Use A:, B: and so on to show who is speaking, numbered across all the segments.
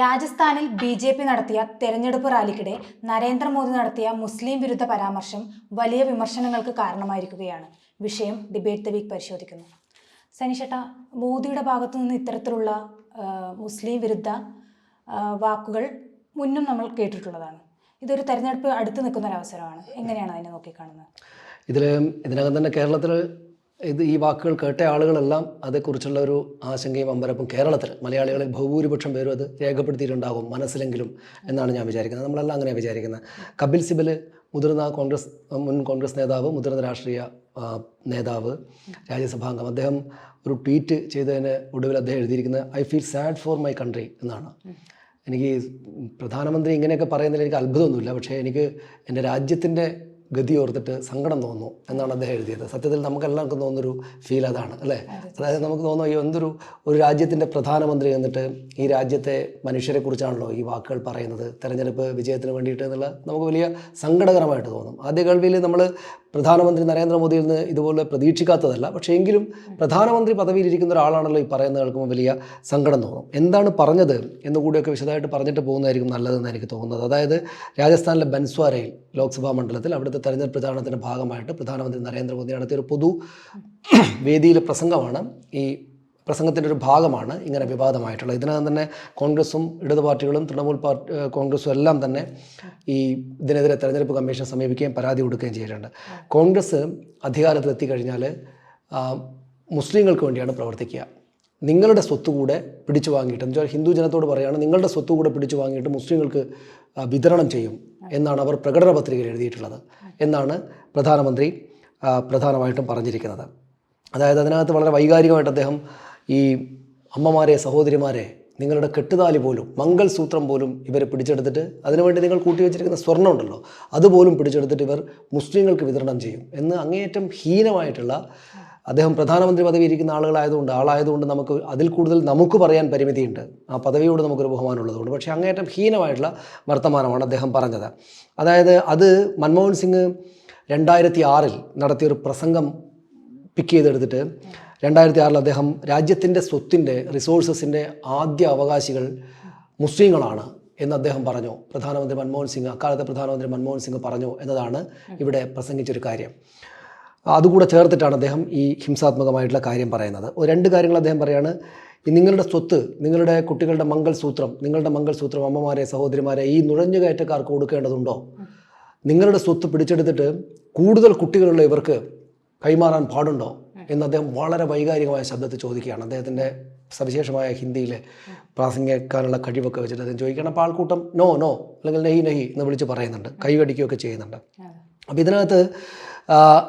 A: രാജസ്ഥാനിൽ B J P നടത്തിയ തെരഞ്ഞെടുപ്പ് റാലിക്കിടെ നരേന്ദ്രമോദി നടത്തിയ മുസ്ലിം വിരുദ്ധ പരാമർശം വലിയ വിമർശനങ്ങൾക്ക് കാരണമായിരിക്കുകയാണ്. വിഷയം ഡിബേറ്റ് ദ വീക്ക് പരിശോധിക്കുന്നു. സനിഷേട്ട മോദിയുടെ ഭാഗത്തു നിന്ന് ഇത്തരത്തിലുള്ള മുസ്ലിം വിരുദ്ധ വാക്കുകൾ മുന്നും നമ്മൾ കേട്ടിട്ടുള്ളതാണ്. ഇതൊരു തെരഞ്ഞെടുപ്പ് അടുത്ത് നിൽക്കുന്ന ഒരു അവസരമാണ് എങ്ങനെയാണ് അതിനെ നോക്കിക്കാണുന്നത്?
B: ഇതിൽ ഇതിനകം തന്നെ കേരളത്തിൽ ഇത് ഈ വാക്കുകൾ കേട്ട ആളുകളെല്ലാം അതേക്കുറിച്ചുള്ള ഒരു ആശങ്കയും അമ്പരപ്പും കേരളത്തിൽ മലയാളികളിൽ ബഹുഭൂരിപക്ഷം പേരും അത് രേഖപ്പെടുത്തിയിട്ടുണ്ടാകും മനസ്സിലെങ്കിലും എന്നാണ് ഞാൻ വിചാരിക്കുന്നത്. നമ്മളെല്ലാം അങ്ങനെ വിചാരിക്കുന്നത്. കപിൽ സിബൽ മുതിർന്ന കോൺഗ്രസ് മുൻ കോൺഗ്രസ് നേതാവ് മുതിർന്ന രാഷ്ട്രീയ നേതാവ് രാജ്യസഭാംഗം. അദ്ദേഹം ഒരു ട്വീറ്റ് ചെയ്തതിന് ഒടുവിൽ അദ്ദേഹം എഴുതിയിരിക്കുന്നത് I feel sad for my country എന്നാണ്. എനിക്ക് പ്രധാനമന്ത്രി ഇങ്ങനെയൊക്കെ പറയുന്നതിൽ എനിക്ക് അത്ഭുതമൊന്നുമില്ല. പക്ഷേ എനിക്ക് എന്റെ രാജ്യത്തിന്റെ ഗതി ഓർത്തിട്ട് സങ്കടം തോന്നുന്നു എന്നാണ് അദ്ദേഹം എഴുതിയത്. സത്യത്തിൽ നമുക്കെല്ലാവർക്കും തോന്നുന്നൊരു ഫീൽ അതാണ് അല്ലേ? അതായത് നമുക്ക് തോന്നുന്നു അയ്യോ എന്തൊരു ഒരു രാജ്യത്തിന്റെ പ്രധാനമന്ത്രി എന്നിട്ട് ഈ രാജ്യത്തെ മനുഷ്യരെക്കുറിച്ചാണല്ലോ ഈ വാക്കുകൾ പറയുന്നത്. തെരഞ്ഞെടുപ്പ് വിജയത്തിന് വേണ്ടിയിട്ട് എന്നുള്ള നമുക്ക് വലിയ സങ്കടകരമായിട്ട് തോന്നും. ആദ്യ കേൾവിയിൽ നമ്മൾ പ്രധാനമന്ത്രി നരേന്ദ്രമോദിയിൽ നിന്ന് ഇതുപോലെ പ്രതീക്ഷിക്കാത്തതല്ല. പക്ഷേ എങ്കിലും പ്രധാനമന്ത്രി പദവിയിൽ ഇരിക്കുന്ന ഒരാളാണല്ലോ ഈ പറയുന്നത് കേൾക്കുമ്പോൾ വലിയ സങ്കടം തോന്നും. എന്താണ് പറഞ്ഞത് എന്ന് കൂടിയൊക്കെ വിശദമായിട്ട് പറഞ്ഞിട്ട് പോകുന്നതായിരിക്കും നല്ലതെന്ന് എനിക്ക് തോന്നുന്നത്. അതായത് രാജസ്ഥാനിലെ ബൻസ്വാരയിൽ ലോക്സഭാ മണ്ഡലത്തിൽ അവിടുത്തെ തെരഞ്ഞെടുപ്പ് പ്രചാരണത്തിന്റെ ഭാഗമായിട്ട് പ്രധാനമന്ത്രി നരേന്ദ്രമോദി നടത്തിയ ഒരു പൊതു വേദിയിലെ പ്രസംഗമാണ്. ഈ പ്രസംഗത്തിന്റെ ഒരു ഭാഗമാണ് ഇങ്ങനെ വിവാദമായിട്ടുള്ളത്. ഇതിനകം തന്നെ കോൺഗ്രസും ഇടതു പാർട്ടികളും തൃണമൂൽ പാർട്ടി കോൺഗ്രസും എല്ലാം തന്നെ ഈ ഇതിനെതിരെ തെരഞ്ഞെടുപ്പ് കമ്മീഷൻ സമീപിക്കുകയും പരാതി കൊടുക്കുകയും ചെയ്തിട്ടുണ്ട്. കോൺഗ്രസ് അധികാരത്തിലെത്തിക്കഴിഞ്ഞാൽ കഴിഞ്ഞാൽ മുസ്ലിങ്ങൾക്ക് വേണ്ടിയാണ് പ്രവർത്തിക്കുക. നിങ്ങളുടെ സ്വത്ത് കൂടെ പിടിച്ചു വാങ്ങിയിട്ട് എന്ന് വെച്ചാൽ ഹിന്ദു ജനത്തോട് പറയുകയാണ് നിങ്ങളുടെ സ്വത്ത് കൂടെ പിടിച്ചു വാങ്ങിയിട്ട് മുസ്ലിങ്ങൾക്ക് വിതരണം ചെയ്യും എന്നാണ് അവർ പ്രകടന പത്രികയിൽ എഴുതിയിട്ടുള്ളത് എന്നാണ് പ്രധാനമന്ത്രി പ്രധാനമായിട്ടും പറഞ്ഞിരിക്കുന്നത്. അതായത് അതിനകത്ത് വളരെ വൈകാരികമായിട്ട് അദ്ദേഹം ഈ അമ്മമാരെ സഹോദരിമാരെ നിങ്ങളുടെ കെട്ടുതാലി പോലും മംഗൾസൂത്രം പോലും ഇവർ പിടിച്ചെടുത്തിട്ട് അതിനുവേണ്ടി നിങ്ങൾ കൂട്ടിവെച്ചിരിക്കുന്ന സ്വർണം ഉണ്ടല്ലോ അതുപോലും പിടിച്ചെടുത്തിട്ട് ഇവർ മുസ്ലിങ്ങൾക്ക് വിതരണം ചെയ്യും എന്ന് അങ്ങേയറ്റം ഹീനമായിട്ടുള്ള അദ്ദേഹം പ്രധാനമന്ത്രി പദവി ഇരിക്കുന്ന ആളുകളായതുകൊണ്ട് ആളായതുകൊണ്ട് നമുക്ക് അതിൽ കൂടുതൽ നമുക്ക് പറയാൻ പരിമിതിയുണ്ട്. ആ പദവിയോട് നമുക്കൊരു ബഹുമാനം ഉള്ളതുകൊണ്ട് പക്ഷേ അങ്ങേയറ്റം ഹീനമായിട്ടുള്ള വർത്തമാനമാണ് അദ്ദേഹം പറഞ്ഞത്. അതായത് അത് മൻമോഹൻ സിംഗ് രണ്ടായിരത്തി ആറിൽ നടത്തിയൊരു പ്രസംഗം പിക്ക് ചെയ്തെടുത്തിട്ട് രണ്ടായിരത്തി ആറിൽ അദ്ദേഹം രാജ്യത്തിന്റെ സ്വത്തിന്റെ റിസോഴ്സസിന്റെ ആദ്യ അവകാശികൾ മുസ്ലിങ്ങളാണ് എന്ന് അദ്ദേഹം പറഞ്ഞു. പ്രധാനമന്ത്രി മൻമോഹൻ സിംഗ് അക്കാലത്തെ പ്രധാനമന്ത്രി മൻമോഹൻ സിംഗ് പറഞ്ഞു എന്നതാണ് ഇവിടെ പ്രസംഗിച്ചൊരു കാര്യം. അതുകൂടെ ചേർത്തിട്ടാണ് അദ്ദേഹം ഈ ഹിംസാത്മകമായിട്ടുള്ള കാര്യം പറയുന്നത്. രണ്ട് കാര്യങ്ങൾ അദ്ദേഹം പറയാണ്. നിങ്ങളുടെ സ്വത്ത് നിങ്ങളുടെ കുട്ടികളുടെ മംഗൾസൂത്രം നിങ്ങളുടെ മംഗൾസൂത്രം അമ്മമാരെ സഹോദരിമാരെ ഈ നുഴഞ്ഞുകയറ്റക്കാർക്ക് കൊടുക്കേണ്ടതുണ്ടോ? നിങ്ങളുടെ സ്വത്ത് പിടിച്ചെടുത്തിട്ട് കൂടുതൽ കുട്ടികളുള്ള ഇവർക്ക് കൈമാറാൻ പാടുണ്ടോ? എന്ന് അദ്ദേഹം വളരെ വൈകാരികമായ ശബ്ദത്തിൽ ചോദിക്കുകയാണ്. അദ്ദേഹത്തിന്റെ സവിശേഷമായ ഹിന്ദിയിലെ പ്രാസംഗിക്കാനുള്ള കഴിവൊക്കെ വെച്ചിട്ട് അദ്ദേഹം ചോദിക്കുകയാണ്. അപ്പോൾ ആൾക്കൂട്ടം നോ നോ അല്ലെങ്കിൽ നഹി നഹി എന്ന് വിളിച്ച് പറയുന്നുണ്ട്. കൈകടിക്കുകയൊക്കെ ചെയ്യുന്നുണ്ട്. അപ്പോൾ ഇതിനകത്ത്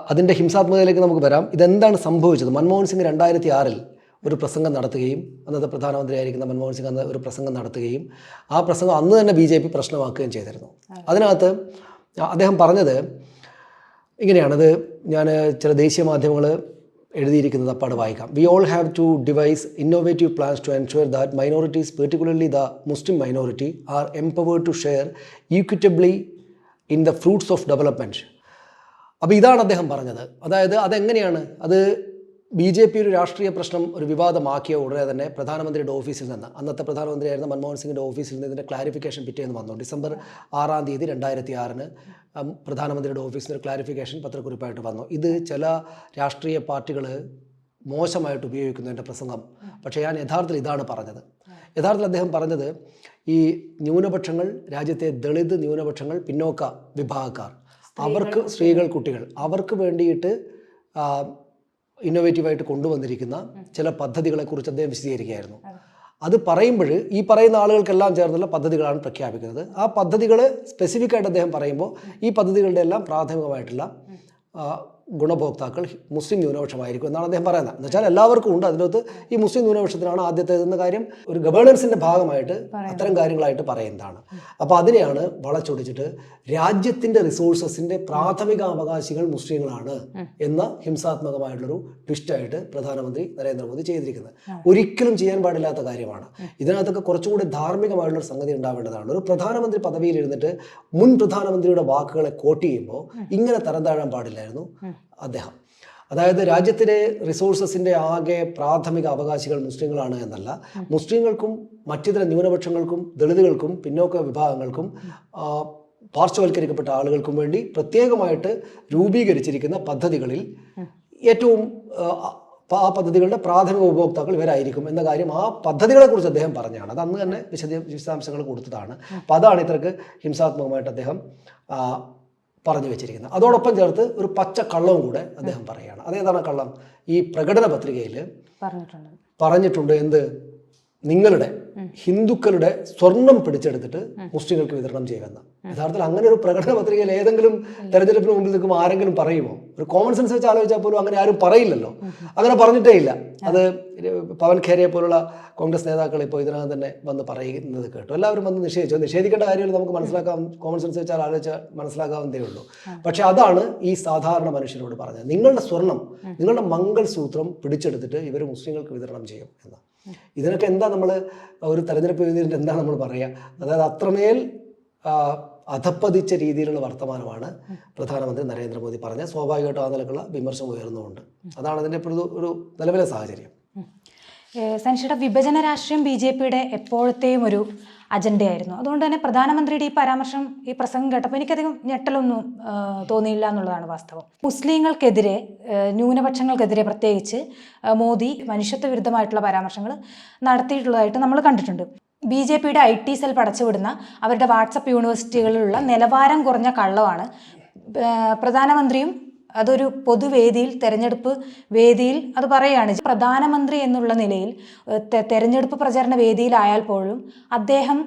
B: അതിന്റെ ഹിംസാത്മകതയിലേക്ക് നമുക്ക് വരാം. ഇതെന്താണ് സംഭവിച്ചത്? മൻമോഹൻ സിംഗ് രണ്ടായിരത്തി ആറിൽ ഒരു പ്രസംഗം നടത്തുകയും അന്നത്തെ പ്രധാനമന്ത്രിയായിരിക്കുന്ന മൻമോഹൻ സിംഗ് അന്ന് ഒരു പ്രസംഗം നടത്തുകയും ആ പ്രസംഗം അന്ന് തന്നെ ബി ജെ പി പ്രശ്നമാക്കുകയും ചെയ്തിരുന്നു. അതിനകത്ത് അദ്ദേഹം പറഞ്ഞത് ഇങ്ങനെയാണത് ഞാൻ ചില ദേശീയ മാധ്യമങ്ങൾ എഴുതിയിരിക്കുന്നത് അപ്പാട് വായിക്കാം. We all have to devise innovative plans to ensure that minorities particularly the Muslim minority are empowered to share equitably in the fruits of development അപ്പോൾ ഇതാണ് അദ്ദേഹം പറഞ്ഞത്. അതായത് അതെങ്ങനെയാണ്? അത് ബി ജെ പി ഒരു രാഷ്ട്രീയ പ്രശ്നം ഒരു വിവാദമാക്കിയ ഉടനെ തന്നെ പ്രധാനമന്ത്രിയുടെ ഓഫീസിൽ നിന്ന് അന്നത്തെ പ്രധാനമന്ത്രിയായിരുന്ന മൻമോഹൻ സിംഗിന്റെ ഓഫീസിൽ നിന്ന് ഇതിന്റെ ക്ലാരിഫിക്കേഷൻ പിറ്റേന്ന് വന്നു. ഡിസംബർ ആറാം തീയതി രണ്ടായിരത്തി ആറിന് പ്രധാനമന്ത്രിയുടെ ഓഫീസിൽ നിന്ന് ക്ലാരിഫിക്കേഷൻ പത്രക്കുറിപ്പായിട്ട് വന്നു. ഇത് ചില രാഷ്ട്രീയ പാർട്ടികൾ മോശമായിട്ട് ഉപയോഗിക്കുന്നതിന്റെ പ്രസംഗം. പക്ഷേ ഞാൻ യഥാർത്ഥത്തിൽ ഇതാണ് പറഞ്ഞത്. യഥാർത്ഥത്തിൽ അദ്ദേഹം പറഞ്ഞത് ഈ ന്യൂനപക്ഷങ്ങൾ രാജ്യത്തെ ദളിത് ന്യൂനപക്ഷങ്ങൾ പിന്നോക്ക വിഭാഗക്കാർ അവർക്ക് സ്ത്രീകൾ കുട്ടികൾ അവർക്ക് വേണ്ടിയിട്ട് ഇന്നോവേറ്റീവായിട്ട് കൊണ്ടുവന്നിരിക്കുന്ന ചില പദ്ധതികളെക്കുറിച്ച് അദ്ദേഹം വിശദീകരിക്കുകയായിരുന്നു. അത്. പറയുമ്പോൾ ഈ പറയുന്ന ആളുകൾക്കെല്ലാം ചേർന്നുള്ള പദ്ധതികളാണ് പ്രഖ്യാപിക്കുന്നത്. ആ പദ്ധതികൾ സ്പെസിഫിക് ആയിട്ട് അദ്ദേഹം പറയുമ്പോൾ ഈ പദ്ധതികളുടെ എല്ലാം പ്രാഥമികമായിട്ടുള്ള ഗുണഭോക്താക്കൾ മുസ്ലിം ന്യൂനപക്ഷമായിരിക്കും എന്നാണ് അദ്ദേഹം പറയുന്നത്. എന്ന് വെച്ചാൽ എല്ലാവർക്കും ഉണ്ട്. അതിനകത്ത് ഈ മുസ്ലിം ന്യൂനപക്ഷത്തിനാണ് ആദ്യത്തേതെന്ന കാര്യം ഒരു ഗവേണൻസിന്റെ ഭാഗമായിട്ട് അത്തരം കാര്യങ്ങളായിട്ട് പറയുന്നതാണ്. അപ്പോൾ അതിനെയാണ് വളച്ചൊടിച്ചിട്ട് രാജ്യത്തിന്റെ റിസോഴ്സസിന്റെ പ്രാഥമിക അവകാശികൾ മുസ്ലിങ്ങളാണ് എന്ന ഹിംസാത്മകമായിട്ടുള്ളൊരു ട്വിസ്റ്റായിട്ട് പ്രധാനമന്ത്രി നരേന്ദ്രമോദി ചെയ്തിരിക്കുന്നത്. ഒരിക്കലും ചെയ്യാൻ പാടില്ലാത്ത കാര്യമാണ്. ഇതിനകത്തൊക്കെ കുറച്ചുകൂടി ധാർമ്മികമായിട്ടുള്ളൊരു സംഗതി ഉണ്ടാവേണ്ടതാണ്. ഒരു പ്രധാനമന്ത്രി പദവിയിൽ ഇരുന്നിട്ട് മുൻ പ്രധാനമന്ത്രിയുടെ വാക്കുകളെ കോട്ട് ചെയ്യുമ്പോൾ ഇങ്ങനെ തരം താഴാൻ പാടില്ലായിരുന്നു. അദ്ദേഹം. അതായത് രാജ്യത്തിലെ റിസോഴ്സസിന്റെ ആകെ പ്രാഥമിക അവകാശികൾ മുസ്ലിങ്ങളാണ് എന്നല്ല. മുസ്ലിങ്ങൾക്കും മറ്റിതര ന്യൂനപക്ഷങ്ങൾക്കും ദളിതുകൾക്കും പിന്നോക്ക വിഭാഗങ്ങൾക്കും പാർശ്വവൽക്കരിക്കപ്പെട്ട ആളുകൾക്കും വേണ്ടി പ്രത്യേകമായിട്ട് രൂപീകരിച്ചിരിക്കുന്ന പദ്ധതികളിൽ ഏറ്റവും ആ, പദ്ധതികളുടെ പ്രാഥമിക ഉപഭോക്താക്കൾ ഇവരായിരിക്കും എന്ന കാര്യം ആ പദ്ധതികളെ കുറിച്ച് അദ്ദേഹം പറഞ്ഞാണ്. അത് അന്ന് തന്നെ വിശദ വിശദാംശങ്ങൾ കൊടുത്തതാണ്. അപ്പോൾ അതാണ് ഇത്രക്ക് ഹിംസാത്മകമായിട്ട് അദ്ദേഹം പറഞ്ഞു വെച്ചിരിക്കുന്നത്. അതോടൊപ്പം ചേർത്ത് ഒരു പച്ച കള്ളവും കൂടെ അദ്ദേഹം പറയുകയാണ്. അതേതാണ് കള്ളം? ഈ പ്രകടന പത്രികയിൽ
A: പറഞ്ഞിട്ടുണ്ട്.
B: പറഞ്ഞിട്ടുണ്ട് എന്ത്? നിങ്ങളുടെ ഹിന്ദുക്കളുടെ സ്വർണം പിടിച്ചെടുത്തിട്ട് മുസ്ലിങ്ങൾക്ക് വിതരണം ചെയ്യുമെന്ന് യഥാർത്ഥത്തിൽ അങ്ങനെ ഒരു പ്രകടന പത്രികയിൽ ഏതെങ്കിലും തെരഞ്ഞെടുപ്പിന് മുമ്പിൽ നിൽക്കുമ്പോൾ ആരെങ്കിലും പറയുമോ? ഒരു കോമൺ സെൻസ് വെച്ച് ആലോചിച്ചാൽ പോലും അങ്ങനെ ആരും പറയില്ലല്ലോ. അങ്ങനെ പറഞ്ഞിട്ടേ ഇല്ല. അത് പവൻ ഖേരയെ പോലുള്ള കോൺഗ്രസ് നേതാക്കൾ ഇപ്പോൾ ഇതിനകം തന്നെ വന്ന് പറയുന്നത് കേട്ടു. എല്ലാവരും വന്ന് നിഷേധിച്ചു. നിഷേധിക്കേണ്ട കാര്യങ്ങൾ നമുക്ക് മനസ്സിലാക്കാം കോമൺ സെൻസ് വെച്ചാൽ ആലോചിച്ചാൽ മനസ്സിലാക്കാവുന്നതേ ഉള്ളൂ. പക്ഷെ അതാണ് ഈ സാധാരണ മനുഷ്യരോട് പറഞ്ഞത്. നിങ്ങളുടെ സ്വർണം നിങ്ങളുടെ മംഗൾ സൂത്രം പിടിച്ചെടുത്തിട്ട് ഇവർ മുസ്ലിങ്ങൾക്ക് വിതരണം ചെയ്യും എന്ന്. ഇതിനൊക്കെ എന്താ നമ്മൾ ഒരു തെരഞ്ഞെടുപ്പ് എഴുതിയിട്ട് എന്താ നമ്മൾ പറയുക അതായത് അത്രമേൽ അധപ്പതിച്ച രീതിയിലുള്ള വർത്തമാനമാണ് പ്രധാനമന്ത്രി നരേന്ദ്രമോദി പറഞ്ഞ സ്വാഭാവികമായിട്ടും ആ നിലക്കുള്ള വിമർശനം ഉയർന്നുകൊണ്ട്. അതാണ് അതിന്റെ ഒരു- നിലവിലെ സാഹചര്യം.
A: സനിഷയുടെ വിഭജന രാഷ്ട്രീയം ബി ജെ പിയുടെ എപ്പോഴത്തെയും ഒരു അജണ്ടയായിരുന്നു. അതുകൊണ്ട് തന്നെ പ്രധാനമന്ത്രിയുടെ ഈ പരാമർശം ഈ പ്രസംഗം കേട്ടപ്പോൾ എനിക്കധികം ഞെട്ടലൊന്നും തോന്നിയില്ല എന്നുള്ളതാണ് വാസ്തവം. മുസ്ലിങ്ങൾക്കെതിരെ ന്യൂനപക്ഷങ്ങൾക്കെതിരെ പ്രത്യേകിച്ച് മോദി മനുഷ്യത്വ വിരുദ്ധമായിട്ടുള്ള പരാമർശങ്ങൾ നടത്തിയിട്ടുള്ളതായിട്ട് നമ്മൾ കണ്ടിട്ടുണ്ട്. ബി ജെ പിയുടെ ഐ ടി സെൽ പടച്ചുവിടുന്ന അവരുടെ വാട്സപ്പ് യൂണിവേഴ്സിറ്റികളിലുള്ള നിലവാരം കുറഞ്ഞ കള്ളമാണ്. പ്രധാനമന്ത്രിയും അതൊരു പൊതുവേദിയിൽ തെരഞ്ഞെടുപ്പ് വേദിയിൽ അത് പറയുകയാണ്. പ്രധാനമന്ത്രി എന്നുള്ള നിലയിൽ തെരഞ്ഞെടുപ്പ് പ്രചരണ വേദിയിലായാൽ പോലും അദ്ദേഹം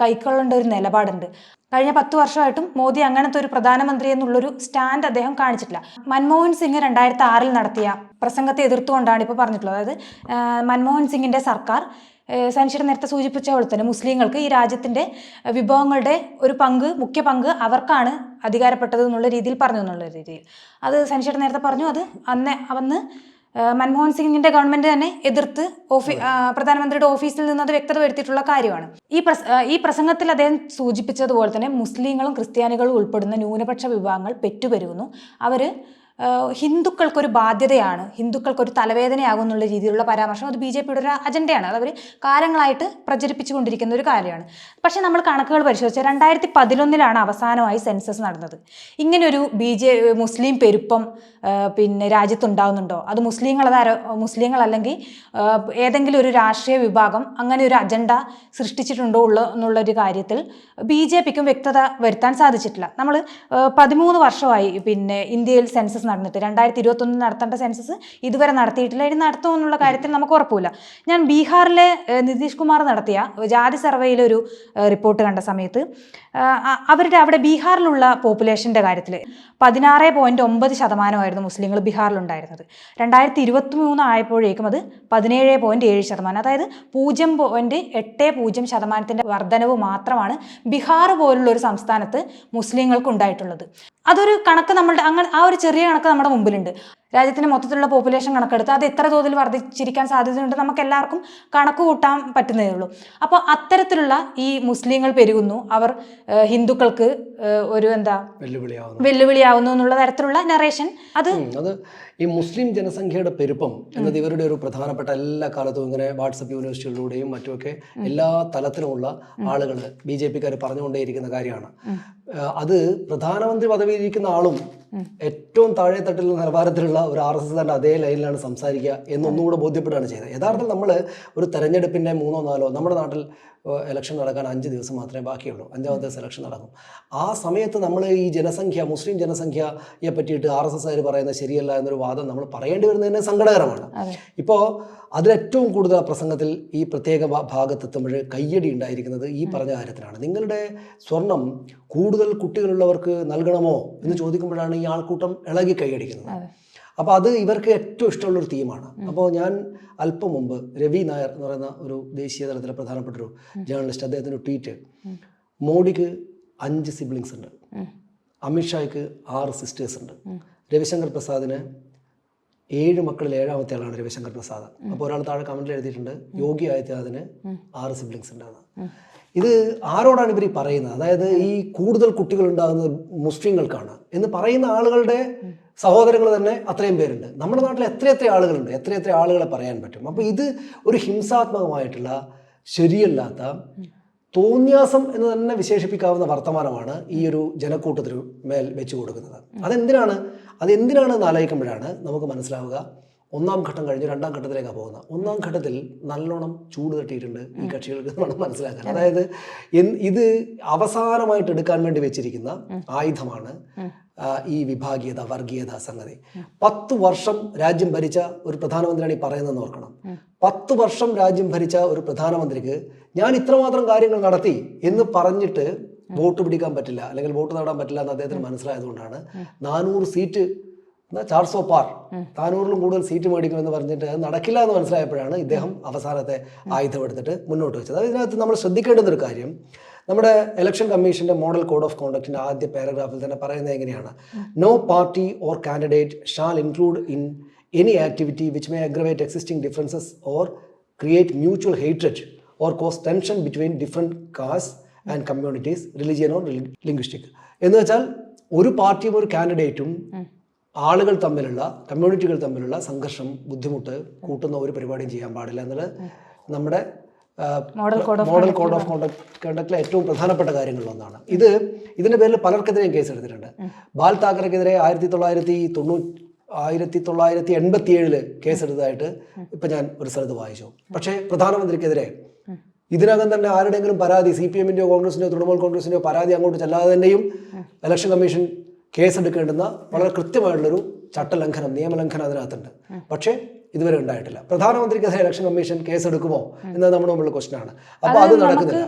A: കൈക്കൊള്ളേണ്ട ഒരു നിലപാടുണ്ട്. കഴിഞ്ഞ പത്ത് വർഷമായിട്ടും മോദി അങ്ങനത്തെ ഒരു പ്രധാനമന്ത്രി എന്നുള്ളൊരു സ്റ്റാൻഡ് അദ്ദേഹം കാണിച്ചിട്ടില്ല. മൻമോഹൻ സിംഗ് രണ്ടായിരത്തി ആറിൽ നടത്തിയ പ്രസംഗത്തെ എതിർത്തുകൊണ്ടാണ് ഇപ്പോൾ പറഞ്ഞിട്ടുള്ളത്. അതായത് മൻമോഹൻ സിംഗിന്റെ സർക്കാർ സനിഷിയുടെ നേരത്തെ സൂചിപ്പിച്ച പോലെ തന്നെ മുസ്ലിങ്ങൾക്ക് ഈ രാജ്യത്തിന്റെ വിഭവങ്ങളുടെ ഒരു പങ്ക് മുഖ്യ പങ്ക് അവർക്കാണ് അധികാരപ്പെട്ടത് എന്നുള്ള രീതിയിൽ പറഞ്ഞു എന്നുള്ള രീതിയിൽ. അത് സനിഷിയുടെ നേരത്തെ പറഞ്ഞു അത് അന്ന് അന്ന് മൻമോഹൻ സിംഗിന്റെ ഗവൺമെന്റ് തന്നെ എതിർത്ത് ഓഫീ പ്രധാനമന്ത്രിയുടെ ഓഫീസിൽ നിന്ന് അത് വ്യക്തത വരുത്തിയിട്ടുള്ള കാര്യമാണ്. ഈ പ്രസ ഈ പ്രസംഗത്തിൽ അദ്ദേഹം സൂചിപ്പിച്ചതുപോലെ തന്നെ മുസ്ലിങ്ങളും ക്രിസ്ത്യാനികളും ഉൾപ്പെടുന്ന ന്യൂനപക്ഷ വിഭാഗങ്ങൾ പെറ്റുപെരുകുന്നു. അവർ ഹിന്ദുക്കൾക്കൊരു ബാധ്യതയാണ് ഹിന്ദുക്കൾക്കൊരു തലവേദനയാകും എന്നുള്ള രീതിയിലുള്ള പരാമർശം അത് ബി ജെ പിയുടെ ഒരു അജണ്ടയാണ്. അത് അവർ കാലങ്ങളായിട്ട് പ്രചരിപ്പിച്ചുകൊണ്ടിരിക്കുന്ന ഒരു കാര്യമാണ്. പക്ഷേ നമ്മൾ കണക്കുകൾ പരിശോധിച്ചാൽ രണ്ടായിരത്തി പതിനൊന്നിലാണ് അവസാനമായി സെൻസസ് നടന്നത്. ഇങ്ങനൊരു ബി ജെ മുസ്ലിം പെരുപ്പം പിന്നെ രാജ്യത്തുണ്ടാകുന്നുണ്ടോ അത് മുസ്ലിങ്ങൾ അതാരോ മുസ്ലിങ്ങൾ അല്ലെങ്കിൽ ഏതെങ്കിലും ഒരു രാഷ്ട്രീയ വിഭാഗം അങ്ങനെ ഒരു അജണ്ട സൃഷ്ടിച്ചിട്ടുണ്ടോ ഉള്ള എന്നുള്ളൊരു കാര്യത്തിൽ ബി ജെ പിക്കും വ്യക്തത വരുത്താൻ സാധിച്ചിട്ടില്ല. നമ്മൾ പതിമൂന്ന് വർഷമായി പിന്നെ ഇന്ത്യയിൽ സെൻസസ് നടന്നിട്ട്. രണ്ടായിരത്തി ഇരുപത്തൊന്നിൽ നടത്തേണ്ട സെൻസസ് ഇതുവരെ നടത്തിയിട്ടില്ല. ഇനി നടത്തുമെന്നുള്ള കാര്യത്തിൽ നമുക്ക് ഉറപ്പില്ല ഞാൻ ബീഹാറിലെ നിതീഷ് കുമാർ നടത്തിയ ജാതി സർവേയിലൊരു റിപ്പോർട്ട് കണ്ട സമയത്ത് അവരുടെ അവിടെ ബീഹാറിലുള്ള പോപ്പുലേഷന്റെ കാര്യത്തിൽ പതിനാറ് പോയിന്റ് ഒമ്പത് ശതമാനമായിരുന്നു മുസ്ലിങ്ങൾ ബീഹാറിലുണ്ടായിരുന്നത്. രണ്ടായിരത്തി ഇരുപത്തി മൂന്ന് ആയപ്പോഴേക്കും അത് പതിനേഴ് പോയിന്റ് ഏഴ് ശതമാനം അതായത് പൂജ്യം പോയിന്റ് എട്ട് പൂജ്യം ശതമാനത്തിന്റെ വർധനവ് മാത്രമാണ് ബീഹാർ പോലുള്ള ഒരു സംസ്ഥാനത്ത് മുസ്ലിങ്ങൾക്ക് ഉണ്ടായിട്ടുള്ളത് അതൊരു കണക്ക് നമ്മളുടെ അങ്ങനെ ആ ഒരു ചെറിയ കണക്ക് നമ്മുടെ മുമ്പിലുണ്ട്. രാജ്യത്തിന്റെ മൊത്തത്തിലുള്ള പോപ്പുലേഷൻ കണക്കെടുത്ത് അത് എത്ര തോതിൽ വർദ്ധിച്ചിരിക്കാൻ സാധ്യതയുണ്ട്. നമുക്ക് എല്ലാവർക്കും കണക്ക് കൂട്ടാൻ പറ്റുന്നതേ ഉള്ളൂ. അപ്പോൾ അത്തരത്തിലുള്ള ഈ മുസ്ലിങ്ങൾ പെരുകുന്നു. അവർ ഹിന്ദുക്കൾക്ക് ഒരു എന്താ
B: വെല്ലുവിളിയാവുന്നു.
A: വെല്ലുവിളിയാവുന്നു എന്നുള്ള തരത്തിലുള്ള നറേഷൻ അത്
B: അത് ഈ മുസ്ലിം ജനസംഖ്യയുടെ പെരുപ്പം എന്നത് ഇവരുടെ ഒരു പ്രധാനപ്പെട്ട എല്ലാ കാലത്തും ഇങ്ങനെ വാട്സപ്പ് യൂണിവേഴ്സിറ്റികളിലൂടെയും മറ്റുമൊക്കെ എല്ലാ തലത്തിലുമുള്ള ആളുകൾ ബി ജെ പിക്കാർ പറഞ്ഞുകൊണ്ടേയിരിക്കുന്ന കാര്യമാണ്. അത് പ്രധാനമന്ത്രി പദവിയിരിക്കുന്ന ആളും ഏറ്റവും താഴെ തട്ടിലുള്ള നിലവാരത്തിലുള്ള ഒരു ആർ എസ് എസ് അതേ ലൈനിലാണ് സംസാരിക്കുക എന്നൊന്നുകൂടെ ബോധ്യപ്പെടുകയാണ് ചെയ്തത്. യഥാർത്ഥത്തിൽ നമ്മൾ ഒരു തെരഞ്ഞെടുപ്പിന്റെ മൂന്നോ നാലോ നമ്മുടെ നാട്ടിൽ ഇലക്ഷൻ നടക്കാൻ അഞ്ച് ദിവസം മാത്രമേ ബാക്കിയുള്ളൂ. അഞ്ചാമത്തെ ദിവസം ഇലക്ഷൻ നടക്കും. ആ സമയത്ത് നമ്മൾ ഈ ജനസംഖ്യ മുസ്ലിം ജനസംഖ്യയെ പറ്റിയിട്ട് ആർ എസ് എസ് പറയുന്നത് ശരിയല്ല എന്നൊരു വാദം നമ്മൾ പറയേണ്ടി വരുന്നത് തന്നെ സങ്കടകരമാണ്. ഇപ്പോൾ അതിലേറ്റവും കൂടുതൽ ആ പ്രസംഗത്തിൽ ഈ പ്രത്യേക ഭാഗത്ത് ഭാഗത്തെത്തുമ്പോൾ കയ്യടി ഉണ്ടായിരിക്കുന്നത് ഈ പറഞ്ഞ കാര്യത്തിലാണ്. നിങ്ങളുടെ സ്വർണം കൂടുതൽ കുട്ടികളുള്ളവർക്ക് നൽകണമോ എന്ന് ചോദിക്കുമ്പോഴാണ് ഈ ആൾക്കൂട്ടം ഇളകി കൈയടിക്കുന്നത്. അപ്പോൾ അത് ഇവർക്ക് ഏറ്റവും ഇഷ്ടമുള്ളൊരു തീമാണ് അപ്പോൾ ഞാൻ അല്പം മുമ്പ് രവി നായർ എന്ന് പറയുന്ന ഒരു ദേശീയ തലത്തിലെ പ്രധാനപ്പെട്ട ഒരു ജേർണലിസ്റ്റ് അദ്ദേഹത്തിന്റെ ട്വീറ്റ് മോഡിക്ക് അഞ്ച് സിബ്ലിങ്സ് ഉണ്ട്. അമിത്ഷായ്ക്ക് ആറ് സിസ്റ്റേഴ്സ് ഉണ്ട്. രവിശങ്കർ പ്രസാദിന് ഏഴ് മക്കളിൽ ഏഴാമത്തെ ആളാണ് രവിശങ്കർ പ്രസാദ്. അപ്പോൾ ഒരാൾ താഴെ കമന്റിൽ എഴുതിയിട്ടുണ്ട് യോഗി ആദിത്യനാഥിന് ആറ് സിബ്ലിങ്സ് ഉണ്ടാകുന്നത്. ഇത് ആരോടാണ് ഇവർ ഈ പറയുന്നത്? അതായത് ഈ കൂടുതൽ കുട്ടികൾ ഉണ്ടാകുന്നത് മുസ്ലിങ്ങൾക്കാണ് എന്ന് പറയുന്ന ആളുകളുടെ സഹോദരങ്ങൾ തന്നെ അത്രയും പേരുണ്ട്. നമ്മുടെ നാട്ടിൽ എത്ര എത്ര ആളുകളുണ്ട്? എത്ര എത്ര ആളുകളെ പറയാൻ പറ്റും? അപ്പോൾ ഇത് ഒരു ഹിംസാത്മകമായിട്ടുള്ള ശരിയല്ലാത്ത തോന്യാസം എന്ന് തന്നെ വിശേഷിപ്പിക്കാവുന്ന വർത്തമാനമാണ് ഈ ഒരു ജനക്കൂട്ടത്തിന് മേൽ വെച്ചു കൊടുക്കുന്നത്. അതെന്തിനാണ്? അതെന്തിനാണ് എന്ന് ആലോചിക്കുമ്പോഴാണ് നമുക്ക് മനസ്സിലാവുക ഒന്നാം ഘട്ടം കഴിഞ്ഞ് രണ്ടാം ഘട്ടത്തിലേക്കാണ് പോകുന്നത്. ഒന്നാം ഘട്ടത്തിൽ നല്ലോണം ചൂട് തട്ടിയിട്ടുണ്ട് ഈ കക്ഷികൾക്ക് വേണം മനസ്സിലാക്കാൻ അതായത് ഇത് അവസാനമായിട്ട് എടുക്കാൻ വേണ്ടി വെച്ചിരിക്കുന്ന ആയുധമാണ് ഈ വിഭാഗീയത വർഗീയത സംഗതി. പത്ത് വർഷം രാജ്യം ഭരിച്ച ഒരു പ്രധാനമന്ത്രിയാണ് ഈ പറയുന്നതെന്ന് ഓർക്കണം. പത്ത് വർഷം രാജ്യം ഭരിച്ച ഒരു പ്രധാനമന്ത്രിക്ക് ഞാൻ ഇത്രമാത്രം കാര്യങ്ങൾ നടത്തി എന്ന് പറഞ്ഞിട്ട് വോട്ട് പിടിക്കാൻ പറ്റില്ല അല്ലെങ്കിൽ വോട്ട് നേടാൻ പറ്റില്ല എന്ന് അദ്ദേഹത്തിന് മനസ്സിലായതുകൊണ്ടാണ് നാനൂറ് സീറ്റ് എന്താ ചാർസോ പാർ. താനൂറിലും കൂടുതൽ സീറ്റ് മേടിക്കുമെന്ന് പറഞ്ഞിട്ട് അത് നടക്കില്ല എന്ന് മനസ്സിലായപ്പോഴാണ് ഇദ്ദേഹം അവസാനത്തെ ആയുധം എടുത്തിട്ട് മുന്നോട്ട് വെച്ചത്. അത് ഇതിനകത്ത് നമ്മൾ ശ്രദ്ധിക്കേണ്ടുന്ന ഒരു കാര്യം നമ്മുടെ ഇലക്ഷൻ കമ്മീഷന്റെ മോഡൽ കോഡ് ഓഫ് കോണ്ടക്റ്റിന്റെ ആദ്യ പാരഗ്രാഫിൽ തന്നെ പറയുന്നത് എങ്ങനെയാണ്? No party or candidate shall include in any activity which may aggravate existing differences or create mutual hatred or cause tension between different caste and communities religion or linguistic എന്ന് വെച്ചാൽ ഒരു പാർട്ടിയും ഒരു കാൻഡിഡേറ്റും ആളുകൾ തമ്മിലുള്ള കമ്മ്യൂണിറ്റികൾ തമ്മിലുള്ള സംഘർഷം ബുദ്ധിമുട്ട് കൂട്ടുന്ന ഒരു പരിപാടിയും ചെയ്യാൻ പാടില്ല എന്നുള്ളത് നമ്മുടെ
A: മോഡൽ കോഡ് ഓഫ്
B: കോണ്ടക്ട് കണ്ടക്റ്റിലെ ഏറ്റവും പ്രധാനപ്പെട്ട കാര്യങ്ങളിലൊന്നാണ്. ഇത് ഇതിന്റെ പേരിൽ പലർക്കെതിരെയും കേസ് എടുത്തിട്ടുണ്ട്. ബാൽ താക്കറെക്കെതിരെ ആയിരത്തി തൊള്ളായിരത്തി തൊണ്ണൂറ്റി ആയിരത്തി തൊള്ളായിരത്തി എൺപത്തി ഏഴിൽ കേസെടുത്തതായിട്ട് ഇപ്പൊ ഞാൻ ഒരു സ്ഥലത്ത് വായിച്ചു. പക്ഷേ പ്രധാനമന്ത്രിക്കെതിരെ ഇതിനകം തന്നെ ആരുടെയെങ്കിലും പരാതി സി പി എമ്മിന്റെയോ കോൺഗ്രസിന്റെയോ തൃണമൂൽ കോൺഗ്രസിന്റെയോ പരാതി അങ്ങോട്ട് ചെല്ലാതെ തന്നെയും ഇലക്ഷൻ കമ്മീഷൻ കേസെടുക്കേണ്ടുന്ന വളരെ കൃത്യമായിട്ടുള്ളൊരു ചട്ടലംഘനം നിയമലംഘനം അതിനകത്തുണ്ട്. പക്ഷേ ഇതുവരെ ഉണ്ടായിട്ടില്ല. പ്രധാനമന്ത്രിക്കെതിരെ ഇലക്ഷൻ കമ്മീഷൻ കേസെടുക്കുമോ എന്നത് നമ്മുടെ മുമ്പിലുള്ള ക്വസ്റ്റൻ ആണ്. അപ്പോൾ അത് നടക്കുന്നില്ല.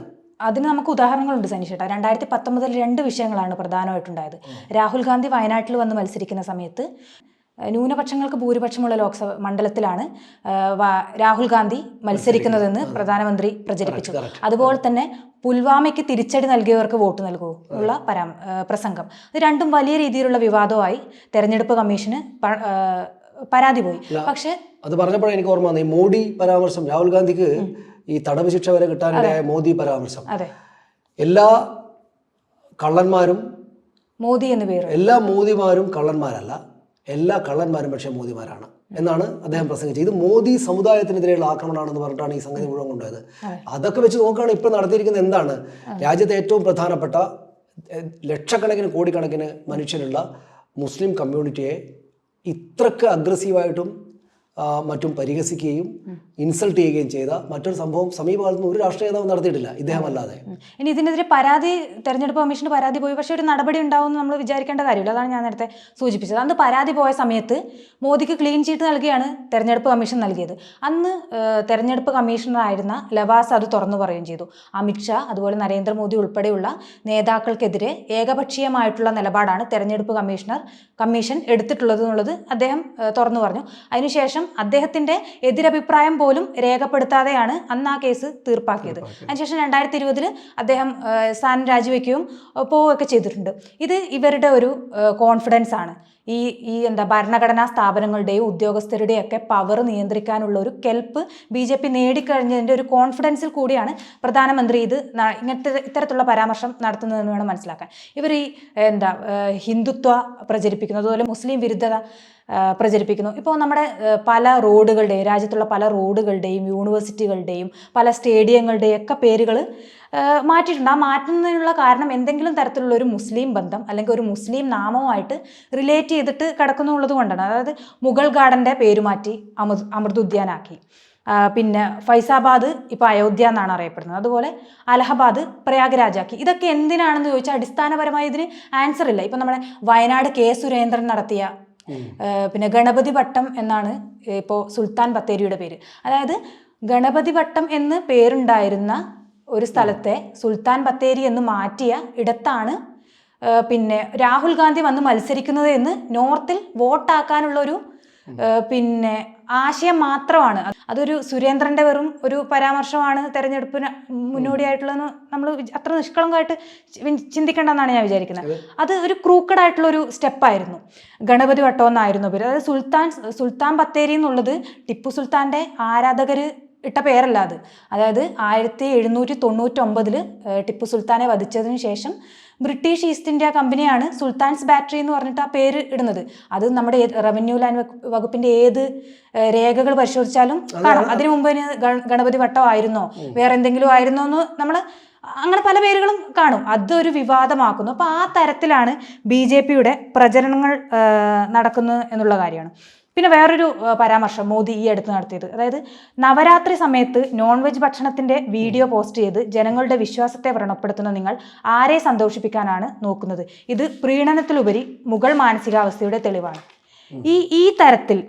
A: അതിന് നമുക്ക് ഉദാഹരണങ്ങളുണ്ട് സനീഷേട്ടാ രണ്ടായിരത്തി പത്തൊമ്പതിൽ രണ്ട് വിഷയങ്ങളാണ് പ്രധാനമായിട്ടുണ്ടായത്. രാഹുൽ ഗാന്ധി വയനാട്ടിൽ വന്ന് മത്സരിക്കുന്ന സമയത്ത് ന്യൂനപക്ഷങ്ങൾക്ക് ഭൂരിപക്ഷമുള്ള ലോക്സഭ മണ്ഡലത്തിലാണ് രാഹുൽ ഗാന്ധി മത്സരിക്കുന്നതെന്ന് പ്രധാനമന്ത്രി പ്രചരിപ്പിച്ചു. അതുപോലെ തന്നെ പുൽവാമയ്ക്ക് തിരിച്ചടി നൽകിയവർക്ക് വോട്ട് നൽകൂ ഉള്ള പരാ പ്രസംഗം. ഇത് രണ്ടും വലിയ രീതിയിലുള്ള വിവാദമായി തെരഞ്ഞെടുപ്പ് കമ്മീഷന് പരാതി പോയി. പക്ഷേ
B: അത് പറഞ്ഞപ്പോഴാണ് എനിക്ക് ഓർമ്മ വന്നത്. മോദി മോഡി പരാമർശം രാഹുൽ ഗാന്ധിക്ക് ഈ തടവ് ശിക്ഷ വരെ കിട്ടാനിടയായ മോദി പരാമർശം. എല്ലാ കള്ളന്മാരും
A: മോദി എന്ന് പേര്.
B: എല്ലാ മോദിമാരും കള്ളന്മാരല്ല. എല്ലാ കള്ളന്മാരും പക്ഷേ മോദിമാരാണ് എന്നാണ് അദ്ദേഹം പ്രസംഗിച്ചത് ഇത് മോദി സമുദായത്തിനെതിരെയുള്ള ആക്രമണമാണെന്ന് പറഞ്ഞിട്ടാണ് ഈ സംഗതി മുഴുവൻ കൊണ്ടുപോയത്. അതൊക്കെ വെച്ച് നോക്കുകയാണ് ഇപ്പോൾ നടത്തിയിരിക്കുന്നത് എന്താണ്? രാജ്യത്തെ ഏറ്റവും പ്രധാനപ്പെട്ട ലക്ഷക്കണക്കിന് കോടിക്കണക്കിന് മനുഷ്യരുള്ള മുസ്ലിം കമ്മ്യൂണിറ്റിയെ ഇത്രക്ക് അഗ്രസീവായിട്ടും മറ്റും പരിഹസിക്കുകയും ഇൻസൾട്ട് ചെയ്യുകയും ചെയ്ത മറ്റൊരു സംഭവം സമീപകാലത്ത് ഒരു രാഷ്ട്രീയ നേതാവ് നടത്തിയിട്ടില്ല. ഇദ്ദേഹം അല്ലാതെ
A: ഇനി ഇതിനെതിരെ പരാതി തെരഞ്ഞെടുപ്പ് കമ്മീഷന് പരാതി പോയി. പക്ഷേ ഒരു നടപടി ഉണ്ടാവും നമ്മൾ വിചാരിക്കേണ്ട കാര്യമില്ല. അതാണ് ഞാൻ നേരത്തെ സൂചിപ്പിച്ചത്. അന്ന് പരാതി പോയ സമയത്ത് മോദിക്ക് ക്ലീൻ ചീറ്റ് നൽകിയാണ് തെരഞ്ഞെടുപ്പ് കമ്മീഷൻ നൽകിയത്. അന്ന് തെരഞ്ഞെടുപ്പ് കമ്മീഷണറായിരുന്ന ലവാസ് അത് തുറന്നു പറയുകയും ചെയ്തു. അമിത്ഷാ അതുപോലെ നരേന്ദ്രമോദി ഉൾപ്പെടെയുള്ള നേതാക്കൾക്കെതിരെ ഏകപക്ഷീയമായിട്ടുള്ള നിലപാടാണ് തെരഞ്ഞെടുപ്പ് കമ്മീഷണർ കമ്മീഷൻ എടുത്തിട്ടുള്ളത് എന്നുള്ളത് അദ്ദേഹം തുറന്നു പറഞ്ഞു. അതിനുശേഷം അദ്ദേഹത്തിന്റെ എതിരഭിപ്രായം പോലും രേഖപ്പെടുത്താതെയാണ് അന്ന് ആ കേസ് തീർപ്പാക്കിയത്. അതിനുശേഷം രണ്ടായിരത്തി ഇരുപതിൽ അദ്ദേഹം സ്ഥാനം രാജിവെക്കുകയും പോവുകയൊക്കെ ചെയ്തിട്ടുണ്ട്. ഇത് ഇവരുടെ ഒരു കോൺഫിഡൻസ് ആണ്. ഈ ഈ എന്താ ഭരണഘടനാ സ്ഥാപനങ്ങളുടെയും ഉദ്യോഗസ്ഥരുടെയും ഒക്കെ പവർ നിയന്ത്രിക്കാനുള്ള ഒരു കെൽപ്പ് ബി ജെ പി നേടിക്കഴിഞ്ഞതിന്റെ ഒരു കോൺഫിഡൻസിൽ കൂടിയാണ് പ്രധാനമന്ത്രി ഇത് ഇങ്ങനത്തെ ഇത്തരത്തിലുള്ള പരാമർശം നടത്തുന്നതെന്ന് വേണം മനസ്സിലാക്കാൻ. ഇവർ ഈ എന്താ ഹിന്ദുത്വ പ്രചരിപ്പിക്കുന്നത് അതുപോലെ മുസ്ലിം വിരുദ്ധത പ്രചരിപ്പിക്കുന്നു. ഇപ്പോൾ നമ്മുടെ പല റോഡുകളുടെയും രാജ്യത്തുള്ള പല റോഡുകളുടെയും യൂണിവേഴ്സിറ്റികളുടെയും പല സ്റ്റേഡിയങ്ങളുടെയും ഒക്കെ പേരുകൾ മാറ്റിയിട്ടുണ്ട്. ആ മാറ്റുന്നതിനുള്ള കാരണം എന്തെങ്കിലും തരത്തിലുള്ള ഒരു മുസ്ലിം ബന്ധം അല്ലെങ്കിൽ ഒരു മുസ്ലിം നാമവുമായിട്ട് റിലേറ്റ് ചെയ്തിട്ട് കിടക്കുന്നുള്ളത് കൊണ്ടാണ്. അതായത് മുഗൾ ഗാർഡന്റെ പേര് മാറ്റി അമൃത് അമൃത് ഉദ്യാനാക്കി പിന്നെ ഫൈസാബാദ് ഇപ്പോൾ അയോധ്യ എന്നാണ് അറിയപ്പെടുന്നത്. അതുപോലെ അലഹബാദ് പ്രയാഗ്രാജാക്കി. ഇതൊക്കെ എന്തിനാണെന്ന് ചോദിച്ചാൽ അടിസ്ഥാനപരമായി ഇതിന് ആൻസർ ഇല്ല ഇപ്പം നമ്മുടെ വയനാട് കെ സുരേന്ദ്രൻ നടത്തിയ പിന്നെ ഗണപതി വട്ടം എന്നാണ് ഇപ്പോൾ സുൽത്താൻ ബത്തേരിയുടെ പേര്. അതായത് ഗണപതി വട്ടം എന്ന് പേരുണ്ടായിരുന്ന ഒരു സ്ഥലത്തെ സുൽത്താൻ ബത്തേരി എന്ന് മാറ്റിയ ഇടത്താണ് പിന്നെ രാഹുൽ ഗാന്ധി വന്ന് മത്സരിക്കുന്നത് എന്ന് നോർത്തിൽ വോട്ടാക്കാനുള്ള ഒരു പിന്നെ ആശയം മാത്രമാണ്. അതൊരു സുരേന്ദ്രന്റെ വെറും ഒരു പരാമർശമാണ് തെരഞ്ഞെടുപ്പിന് മുന്നോടിയായിട്ടുള്ളതെന്ന് നമ്മൾ അത്ര നിഷ്കളങ്കമായിട്ട് ചിന്തിക്കേണ്ടെന്നാണ് ഞാൻ വിചാരിക്കുന്നത്. അത്. ഒരു ക്രൂക്കഡ് ആയിട്ടുള്ള ഒരു സ്റ്റെപ്പായിരുന്നു. ഗണപതി വട്ടം എന്നായിരുന്നു പേര്. അതായത് സുൽത്താൻ സുൽത്താൻ ബത്തേരി എന്നുള്ളത് ടിപ്പു സുൽത്താന്റെ ആരാധകർ ഇട്ട പേരല്ല അത്. അതായത് ആയിരത്തി എഴുന്നൂറ്റി തൊണ്ണൂറ്റൊമ്പതിൽ ടിപ്പു സുൽത്താനെ വധിച്ചതിന് ശേഷം ബ്രിട്ടീഷ് ഈസ്റ്റ് ഇന്ത്യ കമ്പനിയാണ് സുൽത്താൻസ് ബാറ്ററി എന്ന് പറഞ്ഞിട്ട് ആ പേര് ഇടുന്നത്. അത് നമ്മുടെ റവന്യൂ ലാൻഡ് വകുപ്പിന്റെ ഏത് രേഖകൾ പരിശോധിച്ചാലും കാണാം. അതിനു മുമ്പ് ഗണപതി വട്ടം ആയിരുന്നോ? വേറെ എന്തെങ്കിലും ആയിരുന്നോ എന്ന് നമ്മൾ അങ്ങനെ പല പേരുകളും കാണും. അതൊരു വിവാദമാക്കുന്നു. അപ്പോൾ ആ തരത്തിലാണ് ബി ജെ പിയുടെ പ്രചരണങ്ങൾ നടക്കുന്നത് എന്നുള്ള കാര്യമാണ്. പിന്നെ വേറൊരു പരാമർശം മോദി ഈ അടുത്ത് നടത്തിയത്. അതായത് നവരാത്രി സമയത്ത് നോൺ വെജ് ഭക്ഷണത്തിന്റെ വീഡിയോ പോസ്റ്റ് ചെയ്ത് ജനങ്ങളുടെ വിശ്വാസത്തെ വ്രണപ്പെടുത്തുന്ന നിങ്ങൾ ആരെ സന്തോഷിപ്പിക്കാനാണ് നോക്കുന്നത്? ഇത് പ്രീണനത്തിലുപരി മുഗൾ മാനസികാവസ്ഥയുടെ തെളിവാണ്. ഈ ഈ തരത്തിൽ